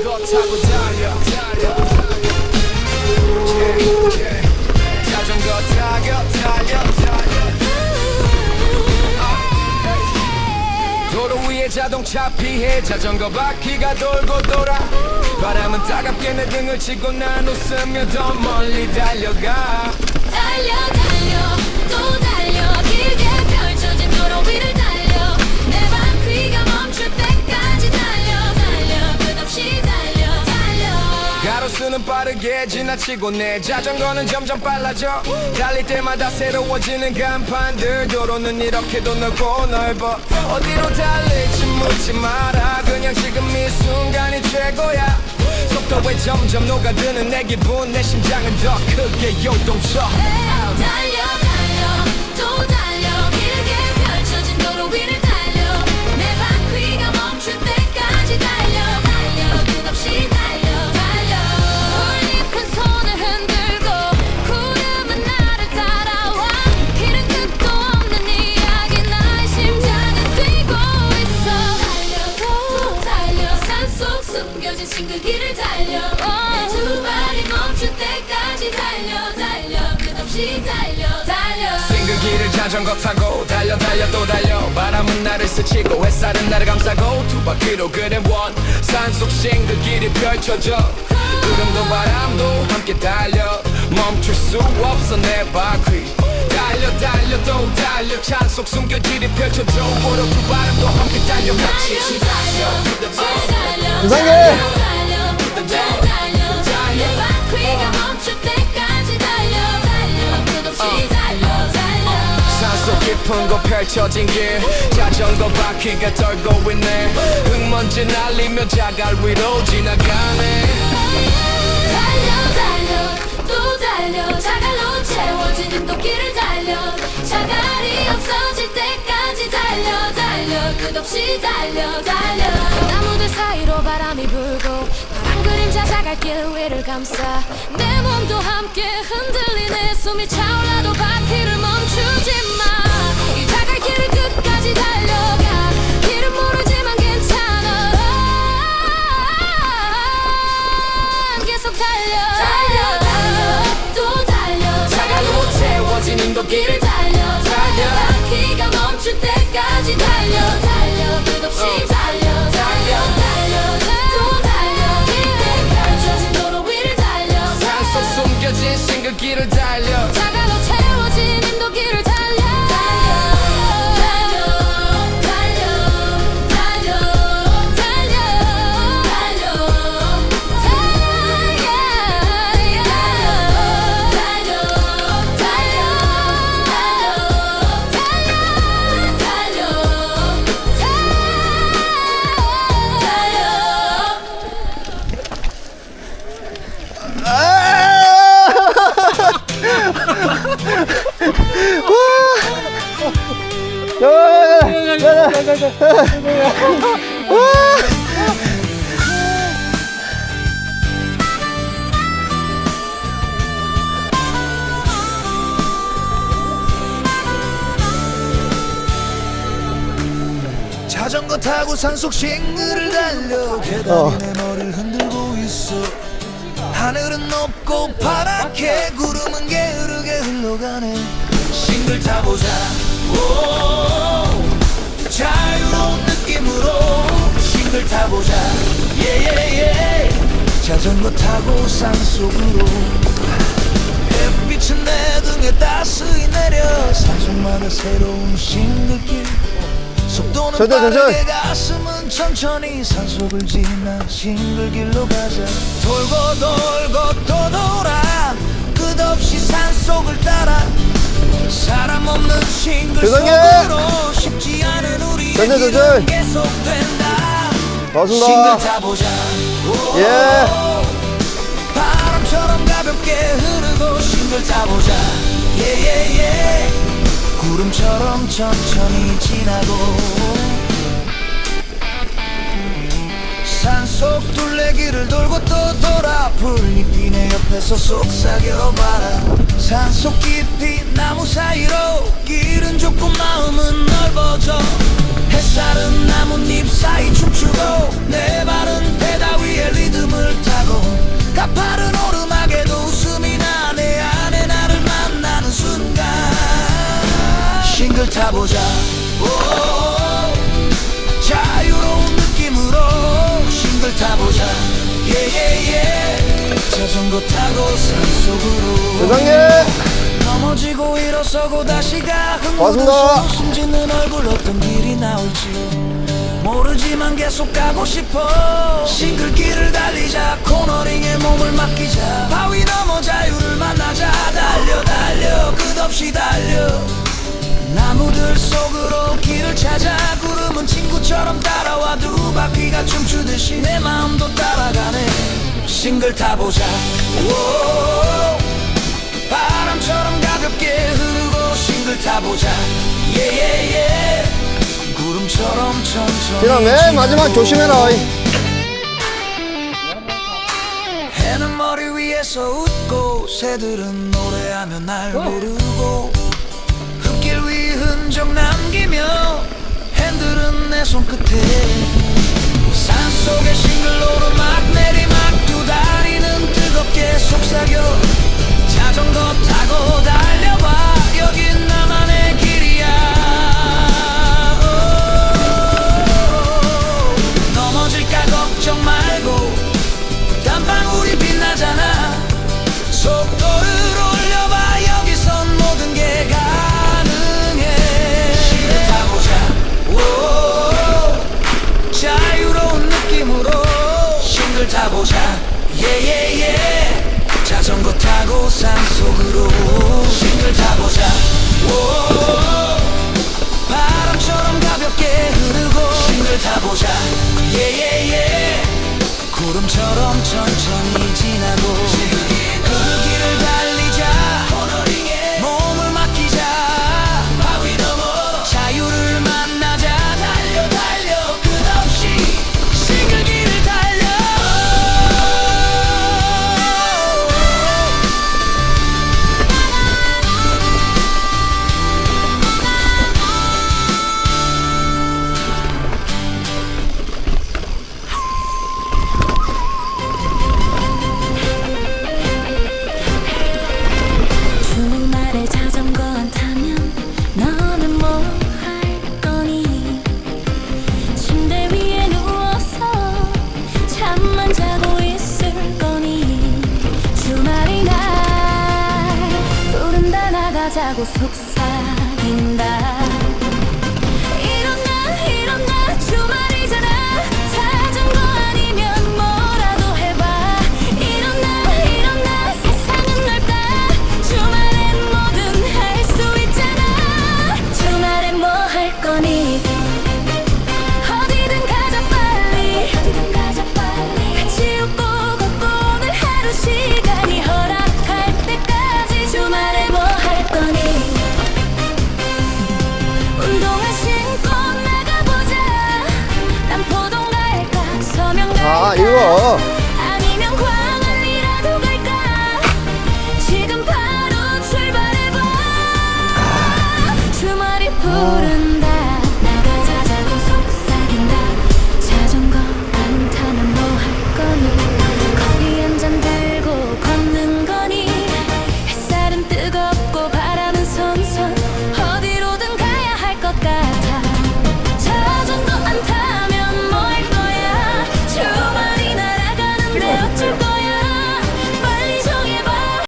달려 도로 위에 자동차 피해 자전거 바퀴가 돌고 돌아. 바람은 따갑게 내 등을 치고 난 웃으며 더 멀리 달려가 게 지나치고 내 자전거는 점점 빨라져. 달릴 때마다 새로워지는 간판들 도로는 이렇게도 넓고 넓어. 어디로 달릴지 묻지 마라. 그냥 지금 이 순간이 최고야. 속도에 점점 녹아드는 내 기분? 내 심장은 더 크게 요동쳐. 달려 달려. 또 달려. 길게 펼쳐진 도로 위를 달려. 내 바퀴가 자전거 타고 달려 달려 또 달려. 바람은 나를 스치고 햇살은 나를 감싸고 두 바퀴로 그래 원 산속 싱글길이 펼쳐져. 구름도 바람도 함께 달려. 멈출 수 없어 내 바퀴. 달려 달려 또 달려. 찬속 숨겨질이 펼쳐져. 보러 두 바람도 함께 달려. 같이 달려 이상해. 달려 또 달려 깊은 곳 펼쳐진 길. 자전거 바퀴가 돌고 있네. 흙먼지 날리며 자갈 위로 지나가네. 나무들 사이로 바람이 불고 파란 그림자 자갈길 위를 감싸 내 몸도 함께 흔들리네. 숨이 차올라도 바퀴를 멈추지 자갈길을 끝까지 달려가 자전거 타고 산속 싱글을 달려 계단이 어. 내 머리를 흔들고 있어. 하늘은 높고 파랗게 구름은 게으르게 흘러가네. 싱글 타보자. 오 싱글 타보자. 예예예 자전거 타고 산속으로. 햇빛은 내 등에 따스히 내려. 산속마다 새로운 싱글길. 속도는 천천히, 빠르게 천천히. 가슴은 천천히 산속을 지나 싱글길로 가자. 돌고 돌고 또 돌아. 끝없이 산속을 따라. 사람 없는 싱글. 속으로. 쉽지 않은 천천히. 계속 오, 예. 바람처럼 가볍게 흐르고 싱글 타보자. 예예 예. 구름처럼 천천히 지나고. 산속 둘레길을 돌고 또 돌아 풀잎이 내 옆에서 속삭여봐라. 산속 깊이 나무 사이로 길은 좁고 마음은 넓어져 햇살은 나뭇잎 사이 춤추고 내 발은 배다 위에 리듬을 타고 가파른 오르막에도 웃음이 나. 내 안에 나를 만나는 순간. 싱글 타보자. 오, 자유로운 느낌으로 싱글 타보자. 예예예. 자전거 타고 산속으로 일어서고 다시 가. 고맙습니다. 흥분해서 숨 짓는 얼굴 어떤 길이 나올지 모르지만 계속 가고 싶어. 싱글길을 달리자 코너링에 몸을 맡기자. 바위 넘어 자유를 만나자. 달려 달려 끝없이 달려. 나무들 속으로 길을 찾아. 구름은 친구처럼 따라와 두 바퀴가 춤추듯이 내 마음도 따라가네. 싱글 타보자. 오 바람처럼 가볍게 흐 싱글 타보자. 예예 예. 구름처럼 천천히 진아 맨 마지막. 조심해라 해는 머리 위에서 웃고 새들은 노래하며 날 부르고 흙길 위 흔적 남기며 핸들은 내 손끝에. 산속의 싱글 오르막 내리막 두 다리는 뜨겁게 속삭여. 자전거 타고 달려봐 타보자. 오, 자유로운 느낌으로. 싱글 타보 자전거 타고 산속으로 싱글 타보자. 오, 바람처럼 가볍게 흐르고 싱글 타보자. 예예예 구름처럼 천천히 지나고 was hooked